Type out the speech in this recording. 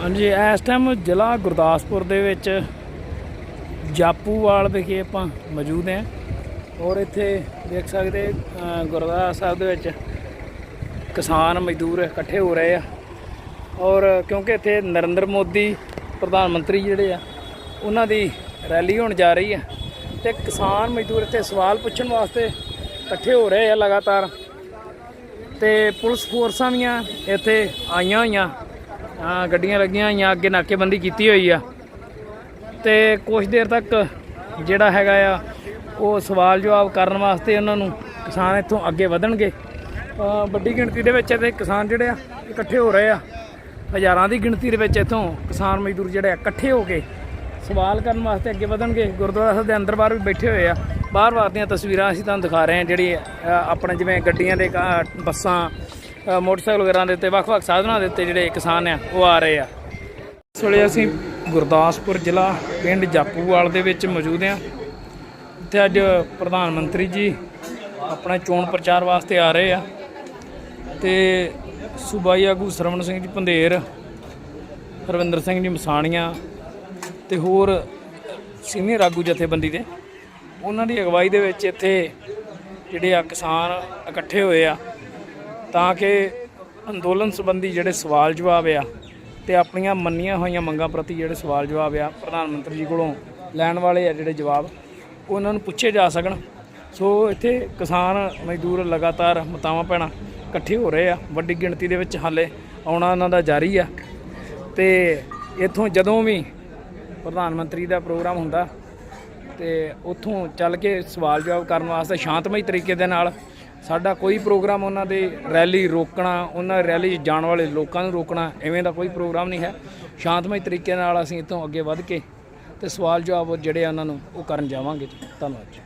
ਹਾਂਜੀ ਇਸ ਟਾਈਮ ਜ਼ਿਲ੍ਹਾ ਗੁਰਦਾਸਪੁਰ ਦੇ ਵਿੱਚ ਜਾਪੂਵਾਲ ਵਿਖੇ ਆਪਾਂ ਮੌਜੂਦ ਹਾਂ। ਔਰ ਇੱਥੇ ਦੇਖ ਸਕਦੇ ਅ, ਗੁਰਦੁਆਰਾ ਸਾਹਿਬ ਦੇ ਵਿੱਚ ਕਿਸਾਨ ਮਜ਼ਦੂਰ ਇਕੱਠੇ ਹੋ ਰਹੇ ਆ। ਔਰ ਕਿਉਂਕਿ ਇੱਥੇ ਨਰਿੰਦਰ ਮੋਦੀ ਪ੍ਰਧਾਨ ਮੰਤਰੀ ਜਿਹੜੇ ਆ ਉਹਨਾਂ ਦੀ ਰੈਲੀ ਹੋਣ ਜਾ ਰਹੀ ਆ ਤੇ ਕਿਸਾਨ ਮਜ਼ਦੂਰ ਇੱਥੇ ਸਵਾਲ ਪੁੱਛਣ ਵਾਸਤੇ ਇਕੱਠੇ ਹੋ ਰਹੇ ਆ ਲਗਾਤਾਰ। ਤੇ ਪੁਲਿਸ ਫੋਰਸਾਂ ਵੀ ਇੱਥੇ ਆਈਆਂ ਹੋਈਆਂ। ਆ ਗੱਡੀਆਂ ਲੱਗੀਆਂ ਹੋਈਆਂ, ਅੱਗੇ ਨਾਕੇਬੰਦੀ ਕੀਤੀ ਹੋਈ ਆ। ਤੇ ਕੁਝ ਦੇਰ ਤੱਕ ਜਿਹੜਾ ਹੈਗਾ ਆ, ਉਹ ਸਵਾਲ ਜਵਾਬ ਕਰਨ ਵਾਸਤੇ ਉਹਨਾਂ ਨੂੰ ਕਿਸਾਨ ਇੱਥੋਂ ਅੱਗੇ ਵਧਣਗੇ। ਵੱਡੀ ਗਿਣਤੀ ਦੇ ਵਿੱਚ ਇੱਥੇ ਕਿਸਾਨ ਜਿਹੜੇ ਆ, ਇਕੱਠੇ ਹੋ ਰਹੇ ਆ। ਹਜ਼ਾਰਾਂ ਦੀ ਗਿਣਤੀ ਦੇ ਵਿੱਚ ਇੱਥੋਂ ਕਿਸਾਨ ਮਜ਼ਦੂਰ ਜਿਹੜੇ ਆ, ਇਕੱਠੇ ਹੋ ਕੇ ਸਵਾਲ ਕਰਨ ਵਾਸਤੇ ਅੱਗੇ ਵਧਣਗੇ। ਗੁਰਦੁਆਰਾ ਸਾਹਿਬ ਦੇ ਅੰਦਰ ਬਾਹਰ ਵੀ ਬੈਠੇ ਹੋਏ ਆ। ਬਾਹਰ ਬਾਹਰ ਦੀਆਂ ਤਸਵੀਰਾਂ ਅਸੀਂ ਤੁਹਾਨੂੰ ਦਿਖਾ ਰਹੇ ਹਾਂ, ਜਿਹੜੀ ਆਪਣੇ ਜਿਵੇਂ ਗੱਡੀਆਂ ਦੇ ਕ- ਬੱਸਾਂ ਮੋਟਰਸਾਈਕਲ ਵਗੈਰਾ ਦੇ ਉੱਤੇ, ਵੱਖ-ਵੱਖ ਸਾਧਨਾਂ ਦੇ ਉੱਤੇ ਜਿਹੜੇ ਕਿਸਾਨ ਆ, ਉਹ ਆ ਰਹੇ ਆ। ਇਸ ਵੇਲੇ ਅਸੀਂ ਗੁਰਦਾਸਪੁਰ ਜ਼ਿਲ੍ਹਾ ਪਿੰਡ ਜਾਪੂਵਾਲ ਦੇ ਵਿੱਚ ਮੌਜੂਦ ਹਾਂ। ਇੱਥੇ ਅੱਜ ਪ੍ਰਧਾਨ ਮੰਤਰੀ ਜੀ ਆਪਣਾ ਚੋਣ ਪ੍ਰਚਾਰ ਵਾਸਤੇ ਆ ਰਹੇ ਆ। ਤੇ ਸੂਬਾਈ ਆਗੂ ਸਰਵਣ ਸਿੰਘ ਜੀ ਪੰਧੇਰ, ਹਰਵਿੰਦਰ ਸਿੰਘ ਜੀ ਮਸਾਣੀਆਂ ਤੇ ਹੋਰ ਸੀਨੀਅਰ ਆਗੂ ਜਥੇਬੰਦੀ ਦੇ, ਉਹਨਾਂ ਦੀ ਅਗਵਾਈ ਦੇ ਵਿੱਚ ਇੱਥੇ ਜਿਹੜੇ ਆ ਕਿਸਾਨ ਇਕੱਠੇ ਹੋਏ ਆ। ਤਾਂ ਕਿ ਅੰਦੋਲਨ ਸੰਬੰਧੀ ਜਿਹੜੇ ਸਵਾਲ ਜਵਾਬ ਆ ਤੇ ਆਪਣੀਆਂ ਮੰਨੀਆਂ ਹੋਈਆਂ ਮੰਗਾਂ ਪ੍ਰਤੀ ਜਿਹੜੇ ਸਵਾਲ ਜਵਾਬ ਆ ਪ੍ਰਧਾਨ ਮੰਤਰੀ ਜੀ ਕੋਲੋਂ ਲੈਣ ਵਾਲੇ ਆ ਜਿਹੜੇ ਜਵਾਬ, ਉਹਨਾਂ ਨੂੰ ਪੁੱਛੇ ਜਾ ਸਕਣ। ਸੋ ਇੱਥੇ ਕਿਸਾਨ ਮਜ਼ਦੂਰ ਲਗਾਤਾਰ ਮਤਾਵਾਂ ਪੈਣਾ ਇਕੱਠੇ ਹੋ ਰਹੇ ਆ, ਵੱਡੀ ਗਿਣਤੀ ਦੇ ਵਿੱਚ ਹਾਲੇ ਆਉਣਾ ਉਹਨਾਂ ਦਾ ਜਾਰੀ ਆ। ਤੇ ਇੱਥੋਂ ਜਦੋਂ ਵੀ ਪ੍ਰਧਾਨ ਮੰਤਰੀ ਦਾ ਪ੍ਰੋਗਰਾਮ ਹੁੰਦਾ ਤੇ ਉੱਥੋਂ ਚੱਲ ਕੇ ਸਵਾਲ ਜਵਾਬ ਕਰਨ ਵਾਸਤੇ ਸ਼ਾਂਤਮਈ ਤਰੀਕੇ ਦੇ ਨਾਲ ਸਾਡਾ ਕੋਈ ਪ੍ਰੋਗਰਾਮ ਉਹਨਾਂ ਦੇ ਰੈਲੀ ਰੋਕਣਾ, ਉਹਨਾਂ ਰੈਲੀ 'ਚ ਜਾਣ ਵਾਲੇ ਲੋਕਾਂ ਨੂੰ ਰੋਕਣਾ, ਐਵੇਂ ਦਾ ਕੋਈ ਪ੍ਰੋਗਰਾਮ ਨਹੀਂ ਹੈ। ਸ਼ਾਂਤਮਈ ਤਰੀਕੇ ਨਾਲ ਅਸੀਂ ਇੱਥੋਂ ਅੱਗੇ ਵੱਧ ਕੇ ਤੇ ਸਵਾਲ ਜਵਾਬ ਜਿਹੜੇ ਆ ਉਹਨਾਂ ਨੂੰ ਉਹ ਕਰਨ ਜਾਵਾਂਗੇ। ਧੰਨਵਾਦ ਜੀ।